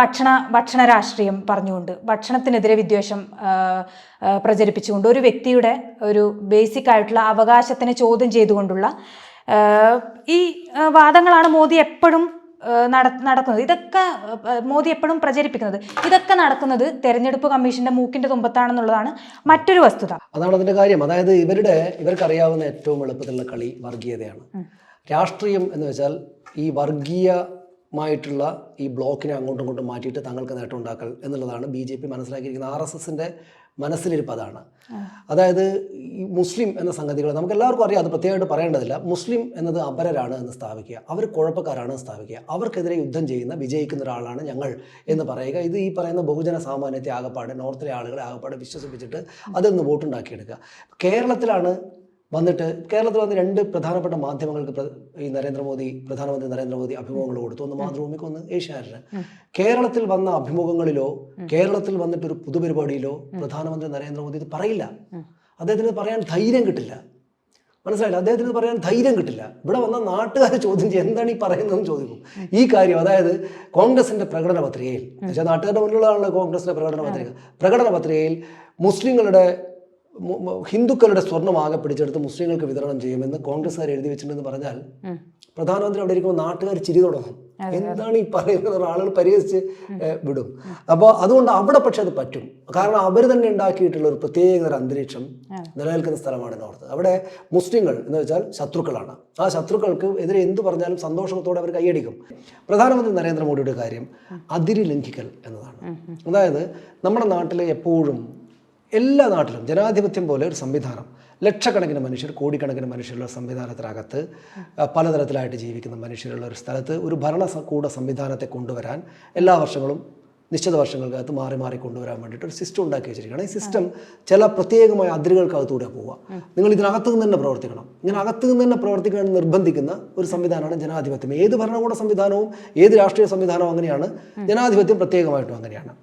A: ഭക്ഷണ ഭക്ഷണ രാഷ്ട്രീയം പറഞ്ഞുകൊണ്ട് ഭക്ഷണത്തിനെതിരെ വിദ്വേഷം പ്രചരിപ്പിച്ചുകൊണ്ട് ഒരു വ്യക്തിയുടെ ഒരു ബേസിക് ആയിട്ടുള്ള അവകാശത്തിനെ ചോദ്യം ചെയ്തുകൊണ്ടുള്ള ഈ വാദങ്ങളാണ് മോദി എപ്പോഴും നടക്കുന്നത്. ഇതൊക്കെ മോദി എപ്പോഴും പ്രചരിപ്പിക്കുന്നത്. ഇതൊക്കെ നടക്കുന്നത് തെരഞ്ഞെടുപ്പ് കമ്മീഷന്റെ മൂക്കിന്റെ തുമ്പത്താണെന്നുള്ളതാണ് മറ്റൊരു വസ്തുത.
B: അതാണ് അതിന്റെ കാര്യം. അതായത് ഇവരുടെ ഇവർക്കറിയാവുന്ന ഏറ്റവും എളുപ്പത്തിലുള്ള കളി വർഗീയതയാണ്. രാഷ്ട്രീയം എന്ന് വെച്ചാൽ ഈ വർഗീയമായിട്ടുള്ള ഈ ബ്ലോക്കിനെ അങ്ങോട്ടും ഇങ്ങോട്ടും മാറ്റിയിട്ട് തങ്ങൾക്ക് നേട്ടം ഉണ്ടാക്കൽ എന്നുള്ളതാണ് ബി ജെ പി മനസ്സിലാക്കിയിരിക്കുന്നത്. ആർ എസ് എസിന്റെ മനസ്സിലിരിപ്പ് പദമാണ് അതായത് ഈ മുസ്ലിം എന്ന സംഗതികൾ നമുക്ക് എല്ലാവർക്കും അറിയാം അത് പ്രത്യേകമായിട്ട് പറയേണ്ടതില്ല. മുസ്ലിം എന്നത് അപരരാണ് എന്ന് സ്ഥാപിക്കുക. അവർ കുഴപ്പക്കാരാണ് എന്ന് സ്ഥാപിക്കുക. അവർക്കെതിരെ യുദ്ധം ചെയ്യുന്ന വിജയിക്കുന്ന ഒരാളാണ് ഞങ്ങൾ എന്ന് പറയുക. ഇത് ഈ പറയുന്ന ബഹുജന സാമാന്യത്തെ ആകപ്പാട് നോർത്തിലെ ആളുകളെ ആകപ്പാട് വിശ്വസിപ്പിച്ചിട്ട് അതിൽ നിന്ന് വോട്ടുണ്ടാക്കിയെടുക്കുക. കേരളത്തിലാണ് വന്നിട്ട് കേരളത്തിൽ വന്ന് രണ്ട് പ്രധാനപ്പെട്ട മാധ്യമങ്ങൾക്ക് ഈ നരേന്ദ്രമോദി പ്രധാനമന്ത്രി നരേന്ദ്രമോദി അഭിമുഖങ്ങൾ കൊടുത്തു. ഒന്ന് മാതൃഭൂമിക്ക് ഒന്ന് ഏഷ്യാനെറ്റിന്. കേരളത്തിൽ വന്ന അഭിമുഖങ്ങളിലോ കേരളത്തിൽ വന്നിട്ട് ഒരു പുതുപരിപാടിയിലോ പ്രധാനമന്ത്രി നരേന്ദ്രമോദി ഇത് പറയില്ല. അദ്ദേഹത്തിന് പറയാൻ ധൈര്യം കിട്ടില്ല. മനസ്സിലായില്ല? അദ്ദേഹത്തിന് പറയാൻ ധൈര്യം കിട്ടില്ല. ഇവിടെ വന്ന നാട്ടുകാർ ചോദ്യം ചെയ്യും എന്താണ് ഈ പറയുന്നതെന്ന് ചോദിക്കും. ഈ കാര്യം അതായത് കോൺഗ്രസിന്റെ പ്രകടന പത്രികയിൽ എന്നുവെച്ചാൽ നാട്ടുകാരുടെ മുന്നിലുള്ളതാണല്ലോ കോൺഗ്രസിന്റെ പ്രകടന പത്രിക. പ്രകടന പത്രികയിൽ മുസ്ലിങ്ങളുടെ ഹിന്ദുക്കളുടെ സ്വർണമാകെ ആകെ പിടിച്ചെടുത്ത് മുസ്ലിങ്ങൾക്ക് വിതരണം ചെയ്യുമെന്ന് കോൺഗ്രസ്സുകാർ എഴുതി വെച്ചിട്ടുണ്ടെന്ന് പറഞ്ഞാൽ പ്രധാനമന്ത്രി അവിടെ ഇരിക്കുമ്പോൾ നാട്ടുകാർ ചിരി തുടങ്ങും. എന്താണ് ഈ പറയുന്നത്? ആളുകൾ പരിഹസിച്ച് വിടും. അപ്പോൾ അതുകൊണ്ട് അവിടെ പക്ഷെ അത് പറ്റും. കാരണം അവർ തന്നെ ഉണ്ടാക്കിയിട്ടുള്ള ഒരു പ്രത്യേക ഒരു അന്തരീക്ഷം നിലനിൽക്കുന്ന സ്ഥലമാണ് നോർത്ത്. അവിടെ മുസ്ലിങ്ങൾ എന്ന് വെച്ചാൽ ശത്രുക്കളാണ്. ആ ശത്രുക്കൾക്ക് എതിരെ എന്ത് പറഞ്ഞാലും സന്തോഷത്തോടെ അവർ കൈയടിക്കും. പ്രധാനമന്ത്രി നരേന്ദ്രമോദിയുടെ കാര്യം അതിരി ലംഘിക്കൽ എന്നതാണ്. അതായത് നമ്മുടെ നാട്ടിലെ എപ്പോഴും എല്ലാ നാട്ടിലും ജനാധിപത്യം പോലെ ഒരു സംവിധാനം. ലക്ഷക്കണക്കിന് മനുഷ്യർ കോടിക്കണക്കിന് മനുഷ്യരുള്ള സംവിധാനത്തിനകത്ത് പലതരത്തിലായിട്ട് ജീവിക്കുന്ന മനുഷ്യരുള്ള ഒരു സ്ഥലത്ത് ഒരു ഭരണകൂട സംവിധാനത്തെ കൊണ്ടുവരാൻ എല്ലാ വർഷങ്ങളും നിശ്ചിത വർഷങ്ങൾക്കകത്ത് മാറി മാറി കൊണ്ടുവരാൻ വേണ്ടിയിട്ട് ഒരു സിസ്റ്റം ഉണ്ടാക്കി വെച്ചിരിക്കുകയാണ്. ഈ സിസ്റ്റം ചില പ്രത്യേകമായ അതിരുകൾക്കകത്തൂടെ പോവുക. നിങ്ങൾ ഇതിനകത്ത് നിന്ന് തന്നെ പ്രവർത്തിക്കണം. ഇങ്ങനെ അകത്ത് നിന്ന് തന്നെ പ്രവർത്തിക്കാൻ നിർബന്ധിക്കുന്ന ഒരു സംവിധാനമാണ് ജനാധിപത്യം. ഏത് ഭരണകൂട സംവിധാനവും ഏത് രാഷ്ട്രീയ സംവിധാനവും അങ്ങനെയാണ്. ജനാധിപത്യം പ്രത്യേകമായിട്ടും അങ്ങനെയാണ്.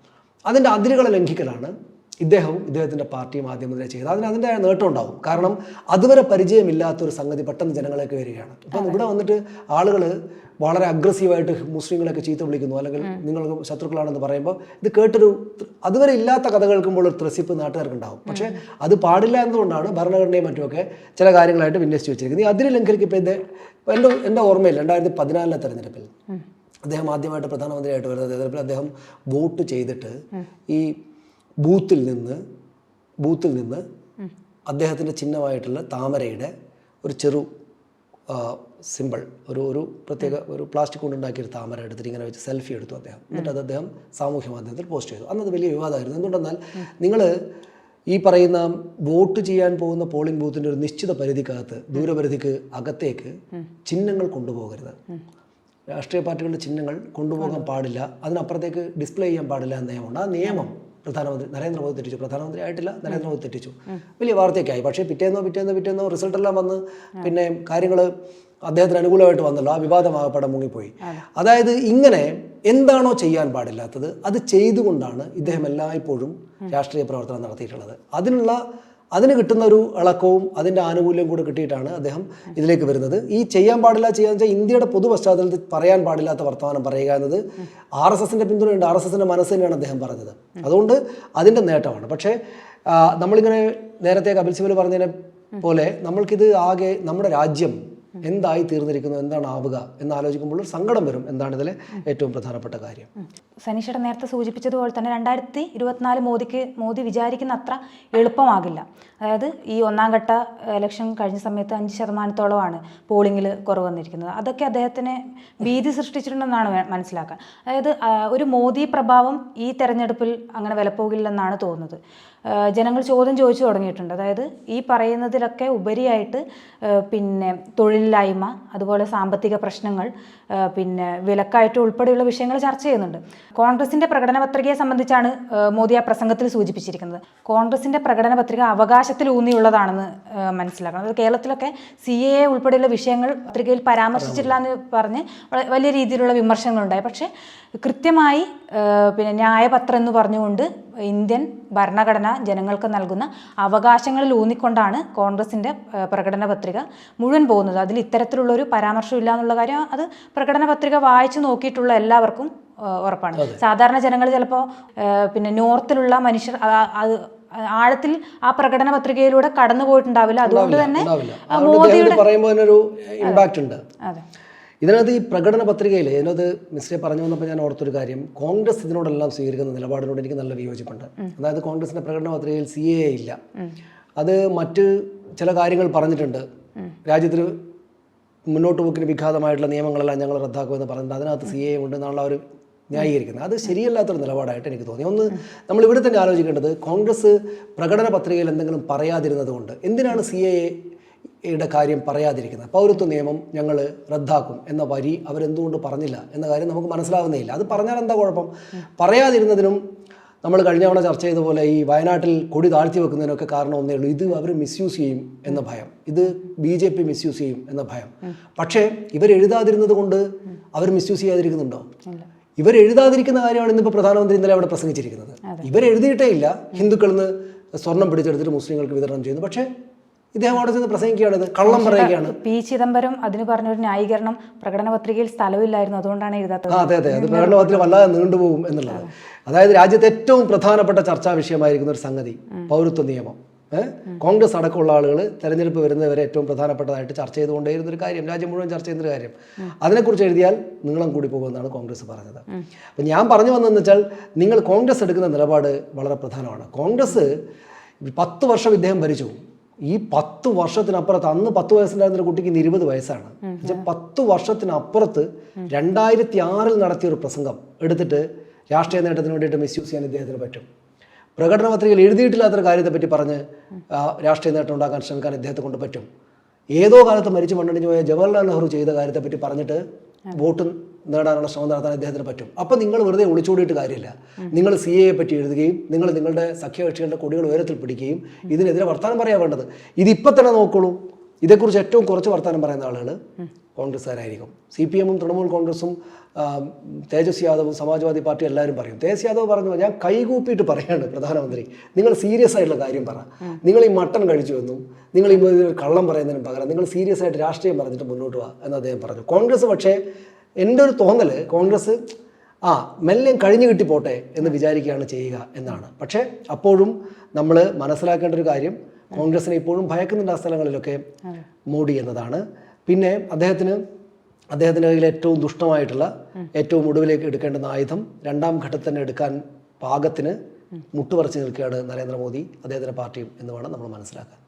B: അതിന്റെ അതിരുകളെ ലംഘിക്കലാണ് ഇദ്ദേഹവും ഇദ്ദേഹത്തിന്റെ പാർട്ടിയും ആദ്യം മുതലേ ചെയ്ത്. അതിന് അതിന്റെ നേട്ടം ഉണ്ടാവും. കാരണം അതുവരെ പരിചയമില്ലാത്തൊരു സംഗതി പെട്ടെന്ന് ജനങ്ങളേക്ക് വരികയാണ്. ഇപ്പം ഇവിടെ വന്നിട്ട് ആളുകൾ വളരെ അഗ്രസീവായിട്ട് മുസ്ലിങ്ങളെയൊക്കെ ചീത്ത വിളിക്കുന്നു. അല്ലെങ്കിൽ നിങ്ങൾ ശത്രുക്കളാണെന്ന് പറയുമ്പോൾ ഇത് കേട്ടൊരു അതുവരെ ഇല്ലാത്ത കഥ കേൾക്കുമ്പോൾ ഒരു ത്രസിപ്പ് നാട്ടുകാർക്ക് ഉണ്ടാകും പക്ഷേ അത് പാടില്ല എന്നതുകൊണ്ടാണ് ഭരണഘടനയും മറ്റുമൊക്കെ ചില കാര്യങ്ങളായിട്ട് വിന്യസിച്ച് വെച്ചിരിക്കുന്നത്. ഈ അതിന് ഇപ്പം എന്റെ എന്റെ എന്റെ ഓർമ്മയിൽ രണ്ടായിരത്തി പതിനാലിലെ തെരഞ്ഞെടുപ്പിൽ അദ്ദേഹം ആദ്യമായിട്ട് പ്രധാനമന്ത്രിയായിട്ട് വരുന്ന തെരഞ്ഞെടുപ്പിൽ അദ്ദേഹം വോട്ട് ചെയ്തിട്ട് ഈ ബൂത്തിൽ നിന്ന് ബൂത്തിൽ നിന്ന് അദ്ദേഹത്തിന്റെ ചിഹ്നമായിട്ടുള്ള താമരയുടെ ഒരു ചെറു സിമ്പിൾ ഒരു ഒരു പ്രത്യേക ഒരു പ്ലാസ്റ്റിക് കൊണ്ടുണ്ടാക്കിയ ഒരു താമര എടുത്തിട്ട് ഇങ്ങനെ വെച്ച് സെൽഫി എടുത്തു അദ്ദേഹം. എന്നിട്ട് അത് അദ്ദേഹം സാമൂഹ്യ മാധ്യമത്തിൽ പോസ്റ്റ് ചെയ്തു. അന്നത് വലിയ വിവാദമായിരുന്നു. എന്തുകൊണ്ടെന്നാൽ നിങ്ങൾ ഈ പറയുന്ന വോട്ട് ചെയ്യാൻ പോകുന്ന പോളിംഗ് ബൂത്തിന്റെ ഒരു നിശ്ചിത പരിധിക്കകത്ത് ദൂരപരിധിക്ക് അകത്തേക്ക് ചിഹ്നങ്ങൾ കൊണ്ടുപോകരുത്. രാഷ്ട്രീയ പാർട്ടികളുടെ ചിഹ്നങ്ങൾ കൊണ്ടുപോകാൻ പാടില്ല. അതിനപ്പുറത്തേക്ക് ഡിസ്പ്ലേ ചെയ്യാൻ പാടില്ല എന്ന നിയമമുണ്ട് ആ നിയമം പ്രധാനമന്ത്രി നരേന്ദ്രമോദി തെറ്റിച്ചു. പ്രധാനമന്ത്രി ആയിട്ടില്ല നരേന്ദ്രമോദി തെറ്റിച്ചു. വലിയ വാർത്തയൊക്കെ ആയി പക്ഷേ പിറ്റേന്നോ പിറ്റേന്നോ പിറ്റേന്നോ റിസൾട്ട് എല്ലാം വന്ന് പിന്നെ കാര്യങ്ങൾ അദ്ദേഹത്തിന് അനുകൂലമായിട്ട് വന്നല്ലോ. ആ വിവാദമാകപ്പെടെ മുങ്ങിപ്പോയി. അതായത് ഇങ്ങനെ എന്താണോ ചെയ്യാൻ പാടില്ലാത്തത് അത് ചെയ്തുകൊണ്ടാണ് ഇദ്ദേഹം എല്ലായ്പ്പോഴും രാഷ്ട്രീയ പ്രവർത്തനം നടത്തിയിട്ടുള്ളത്. അതിനുള്ള അതിന് കിട്ടുന്ന ഒരു ഇളക്കവും അതിന്റെ ആനുകൂല്യം കൂടെ കിട്ടിയിട്ടാണ് അദ്ദേഹം ഇതിലേക്ക് വരുന്നത്. ഈ ചെയ്യാൻ പാടില്ല ചെയ്യാന്ന് വെച്ചാൽ ഇന്ത്യയുടെ പൊതു പശ്ചാത്തലത്തിൽ പറയാൻ പാടില്ലാത്ത വർത്തമാനം പറയുക എന്നത് ആർ എസ് എസിന്റെ പിന്തുണയുണ്ട് ആർ എസ് എസിന്റെ മനസ്സ് തന്നെയാണ് അദ്ദേഹം പറഞ്ഞത്. അതുകൊണ്ട് അതിന്റെ നേട്ടമാണ്. പക്ഷേ നമ്മളിങ്ങനെ നേരത്തെ കപിൽ സിബൽ പറഞ്ഞതിനെ പോലെ നമ്മൾക്കിത് ആകെ നമ്മുടെ രാജ്യം എന്തായി തീർന്നിരിക്കുന്നു എന്താണ് ആവുക എന്ന് ആലോചിക്കുമ്പോൾ ഒരു സങ്കടം വരും. എന്താണ് ഇതിലെ ഏറ്റവും പ്രധാനപ്പെട്ട കാര്യം?
A: സനീഷയുടെ നേരത്തെ സൂചിപ്പിച്ചതുപോലെ തന്നെ രണ്ടായിരത്തി ഇരുപത്തിനാല് മോദിക്ക് മോദി വിചാരിക്കുന്ന അത്ര എളുപ്പമാകില്ല. അതായത് ഈ ഒന്നാം ഘട്ട ഇലക്ഷൻ കഴിഞ്ഞ സമയത്ത് അഞ്ച് ശതമാനത്തോളമാണ് പോളിംഗിൽ കുറവ് വന്നിരിക്കുന്നത്. അതൊക്കെ അദ്ദേഹത്തിന് ഭീതി സൃഷ്ടിച്ചിട്ടുണ്ടെന്നാണ് മനസ്സിലാക്കാൻ. അതായത് ഒരു മോദി പ്രഭാവം ഈ തെരഞ്ഞെടുപ്പിൽ അങ്ങനെ വിലപ്പോകില്ലെന്നാണ് തോന്നുന്നത്. ജനങ്ങൾ ചോദ്യം ചോദിച്ചു തുടങ്ങിയിട്ടുണ്ട്. അതായത് ഈ പറയുന്നതിലൊക്കെ ഉപരിയായിട്ട് പിന്നെ പിന്നെ തൊഴിലില്ലായ്മ അതുപോലെ സാമ്പത്തിക പ്രശ്നങ്ങൾ പിന്നെ വിലക്കയറ്റം ഉൾപ്പെടെയുള്ള വിഷയങ്ങൾ ചർച്ച ചെയ്യുന്നുണ്ട്. കോൺഗ്രസിന്റെ പ്രകടന പത്രികയെ സംബന്ധിച്ചാണ് മോദി ആ പ്രസംഗത്തിൽ സൂചിപ്പിച്ചിരിക്കുന്നത്. കോൺഗ്രസിന്റെ പ്രകടന പത്രിക അവകാശത്തിൽ ഊന്നിയുള്ളതാണെന്ന് മനസ്സിലാക്കണം. അത് കേരളത്തിലൊക്കെ സി എ ഉൾപ്പെടെയുള്ള വിഷയങ്ങൾ പത്രികയിൽ പരാമർശിച്ചിട്ടില്ല എന്ന് പറഞ്ഞ് വലിയ രീതിയിലുള്ള വിമർശനങ്ങളുണ്ടായി. പക്ഷേ കൃത്യമായി പിന്നെ ന്യായപത്രം എന്ന് പറഞ്ഞുകൊണ്ട് ഇന്ത്യൻ ഭരണഘടന ജനങ്ങൾക്ക് നൽകുന്ന അവകാശങ്ങളിൽ ഊന്നിക്കൊണ്ടാണ് കോൺഗ്രസിന്റെ പ്രകടന പത്രിക മുഴുവൻ പോകുന്നത്. അതിൽ ഇത്തരത്തിലുള്ളൊരു പരാമർശം ഇല്ല എന്നുള്ള കാര്യം അത് പ്രകടന പത്രിക വായിച്ചു നോക്കിയിട്ടുള്ള എല്ലാവർക്കും ഉറപ്പാണ്. സാധാരണ ജനങ്ങൾ ചിലപ്പോൾ പിന്നെ നോർത്തിലുള്ള മനുഷ്യർ അത് ആഴത്തിൽ ആ പ്രകടന പത്രികയിലൂടെ കടന്നു പോയിട്ടുണ്ടാവില്ല അതുകൊണ്ട് തന്നെ
B: മോദിയുടെ പറയുമ്പോൾ ഇമ്പാക്റ്റ് ഉണ്ട്.
A: അതെ.
B: ഇതിനകത്ത് ഈ പ്രകടന പത്രികയിൽ ഇതിനകത്ത് മിസ്റ്റേ പറഞ്ഞു വന്നപ്പോൾ ഞാൻ ഓർത്തൊരു കാര്യം. കോൺഗ്രസ് ഇതിനോടെല്ലാം സ്വീകരിക്കുന്ന നിലപാടിനോട് എനിക്ക് നല്ല വിയോജിപ്പുണ്ട്. അതായത് കോൺഗ്രസിന്റെ പ്രകടന പത്രികയിൽ സി എ ഇല്ല. അത് മറ്റ് ചില കാര്യങ്ങൾ പറഞ്ഞിട്ടുണ്ട്. രാജ്യത്തിന് മുന്നോട്ട് പോക്കിന് വിഘാതമായിട്ടുള്ള നിയമങ്ങളെല്ലാം ഞങ്ങൾ റദ്ദാക്കുമെന്ന് പറഞ്ഞിട്ടുണ്ട്. അതിനകത്ത് സി എ ഉണ്ടെന്നുള്ള ഒരു ന്യായീകരിക്കുന്നത്. അത് ശരിയല്ലാത്തൊരു നിലപാടായിട്ട് എനിക്ക് തോന്നി. ഒന്ന് നമ്മൾ ഇവിടെ തന്നെ ആലോചിക്കേണ്ടത് കോൺഗ്രസ് പ്രകടന പത്രികയിൽ എന്തെങ്കിലും പറയാതിരുന്നത് കൊണ്ട് എന്തിനാണ് സി എ യുടെ കാര്യം പറയാതിരിക്കുന്നത്. പൗരത്വ നിയമം ഞങ്ങൾ റദ്ദാക്കും എന്ന വരി അവരെന്തുകൊണ്ട് പറഞ്ഞില്ല എന്ന കാര്യം നമുക്ക് മനസ്സിലാവുന്നേയില്ല. അത് പറഞ്ഞാൽ എന്താ കുഴപ്പം? പറയാതിരുന്നതിനും നമ്മൾ കഴിഞ്ഞ തവണ ചർച്ച ചെയ്ത പോലെ ഈ വയനാട്ടിൽ കൊടി താഴ്ത്തി വെക്കുന്നതിനൊക്കെ കാരണം ഒന്നേ ഉള്ളൂ. ഇത് അവർ മിസ്യൂസ് ചെയ്യും എന്ന ഭയം. ഇത് ബി ജെ പി മിസ്യൂസ് ചെയ്യും എന്ന ഭയം. പക്ഷേ ഇവരെഴുതാതിരുന്നത് കൊണ്ട് അവർ മിസ്യൂസ് ചെയ്യാതിരിക്കുന്നുണ്ടോ? ഇവരെഴുതാതിരിക്കുന്ന കാര്യമാണ് ഇന്നിപ്പോൾ പ്രധാനമന്ത്രി ഇന്നലെ അവിടെ പ്രസംഗിച്ചിരിക്കുന്നത്. ഇവരെഴുതിയിട്ടേ ഇല്ല. ഹിന്ദുക്കളിൽ നിന്ന് സ്വർണം പിടിച്ചെടുത്തിട്ട് മുസ്ലിങ്ങൾക്ക് വിതരണം ചെയ്യുന്നു. പക്ഷേ ഇദ്ദേഹം അവിടെ ചെന്ന് പ്രസംഗിക്കുകയാണ് കള്ളം പറയുകയാണ്.
A: പി ചിദംബരം അതിന് പറഞ്ഞൊരു ന്യായീകരണം പ്രകടന പത്രികയിൽ സ്ഥലമില്ലായിരുന്നു അതുകൊണ്ടാണ് എഴുതാത്തത്.
B: അതെ അതെ. അത് പ്രകടനപത്രം വല്ലാതെ നീണ്ടുപോകും എന്നുള്ളത്. അതായത് രാജ്യത്തെ ഏറ്റവും പ്രധാനപ്പെട്ട ചർച്ചാ വിഷയമായിരിക്കുന്ന ഒരു സംഗതി പൗരത്വ നിയമം. കോൺഗ്രസ് അടക്കമുള്ള ആളുകൾ തെരഞ്ഞെടുപ്പ് വരുന്നവരെ ഏറ്റവും പ്രധാനപ്പെട്ടതായിട്ട് ചർച്ച ചെയ്തുകൊണ്ടേയിരുന്ന ഒരു കാര്യം രാജ്യം മുഴുവൻ ചർച്ച ചെയ്യുന്ന ഒരു കാര്യം. അതിനെക്കുറിച്ച് എഴുതിയാൽ നീളം കൂടി പോകുമെന്നാണ് കോൺഗ്രസ് പറഞ്ഞത്. അപ്പം ഞാൻ പറഞ്ഞു വന്നതെന്ന് വെച്ചാൽ നിങ്ങൾ കോൺഗ്രസ് എടുക്കുന്ന നിലപാട് വളരെ പ്രധാനമാണ്. കോൺഗ്രസ് പത്ത് വർഷം ഇദ്ദേഹം ഭരിച്ചു. ഈ പത്ത് വർഷത്തിനപ്പുറത്ത് അന്ന് പത്ത് വയസ്സുണ്ടായിരുന്ന കുട്ടിക്ക് ഇന്ന് ഇരുപത് വയസ്സാണ്. പത്ത് വർഷത്തിനപ്പുറത്ത് രണ്ടായിരത്തി ആറിൽ നടത്തിയ ഒരു പ്രസംഗം എടുത്തിട്ട് രാഷ്ട്രീയ നേട്ടത്തിന് വേണ്ടിയിട്ട് മിസ്യൂസ് ചെയ്യാൻ ഇദ്ദേഹത്തിന് പറ്റും. പ്രകടന പത്രികയിൽ എഴുതിയിട്ടില്ലാത്തൊരു കാര്യത്തെപ്പറ്റി പറഞ്ഞ് രാഷ്ട്രീയ നേട്ടം ഉണ്ടാക്കാൻ ശ്രമിക്കാൻ ഇദ്ദേഹത്തെ കൊണ്ട് പറ്റും. ഏതോ കാലത്ത് മരിച്ചു മണ്ണടിഞ്ഞു പോയ ജവഹർലാൽ നെഹ്റു ചെയ്ത കാര്യത്തെപ്പറ്റി പറഞ്ഞിട്ട് വോട്ട് നേടാനുള്ള ശ്രമം നടത്താൻ അദ്ദേഹത്തിന് പറ്റും. അപ്പം നിങ്ങൾ വെറുതെ ഒളിച്ചോടിയിട്ട് കാര്യമില്ല. നിങ്ങൾ സി എയെ പറ്റി എഴുതുകയും നിങ്ങൾ നിങ്ങളുടെ സഖ്യകക്ഷികളുടെ കൊടികൾ ഉയരത്തിൽ പിടിക്കുകയും ഇതിനെതിരെ വർത്തമാനം പറയാൻ വേണ്ടത്. ഇതിപ്പോൾ തന്നെ നോക്കോളൂ ഇതേക്കുറിച്ച് ഏറ്റവും കുറച്ച് വർത്തമാനം പറയുന്ന ആളുകൾ കോൺഗ്രസ്സുകാരായിരിക്കും. സി പി എമ്മും തൃണമൂൽ കോൺഗ്രസും തേജസ് യാദവും സമാജ്വാദി പാർട്ടി എല്ലാവരും പറയും. തേജസ് യാദവ് പറഞ്ഞു ഞാൻ കൈകൂപ്പിയിട്ട് പറയാണ് പ്രധാനമന്ത്രി. നിങ്ങൾ സീരിയസ് ആയിട്ടുള്ള കാര്യം പറ. നിങ്ങൾ ഈ മട്ടൺ കഴിച്ചു എന്നും നിങ്ങൾ ഈ കള്ളം പറയുന്നതിന് പകരം നിങ്ങൾ സീരിയസ് ആയിട്ട് രാഷ്ട്രീയം പറഞ്ഞിട്ട് മുന്നോട്ട് പോവാ എന്ന് അദ്ദേഹം പറഞ്ഞു. കോൺഗ്രസ് പക്ഷേ എന്റെ ഒരു തോന്നൽ കോൺഗ്രസ് ആ മെല്ലെ കഴിഞ്ഞു കിട്ടി പോട്ടെ എന്ന് വിചാരിക്കുകയാണ് ചെയ്യുക എന്നാണ്. പക്ഷേ അപ്പോഴും നമ്മൾ മനസ്സിലാക്കേണ്ട ഒരു കാര്യം കോൺഗ്രസിനെ ഇപ്പോഴും ഭയക്കുന്നുണ്ട് ആ സ്ഥലങ്ങളിലൊക്കെ മോഡി എന്നതാണ്. പിന്നെ അദ്ദേഹത്തിന് അദ്ദേഹത്തിന്റെ കയ്യിൽ ഏറ്റവും ദുഷ്ടമായിട്ടുള്ള ഏറ്റവും ഒടുവിലേക്ക് എടുക്കേണ്ടുന്ന ആയുധം രണ്ടാം ഘട്ടത്തിൽ തന്നെ എടുക്കാൻ പാകത്തിന് മുട്ടുപറച്ച് നിൽക്കുകയാണ് നരേന്ദ്രമോദി. അദ്ദേഹത്തിന്റെ പാർട്ടിയും എന്ന് വേണം നമ്മൾ മനസ്സിലാക്കാൻ.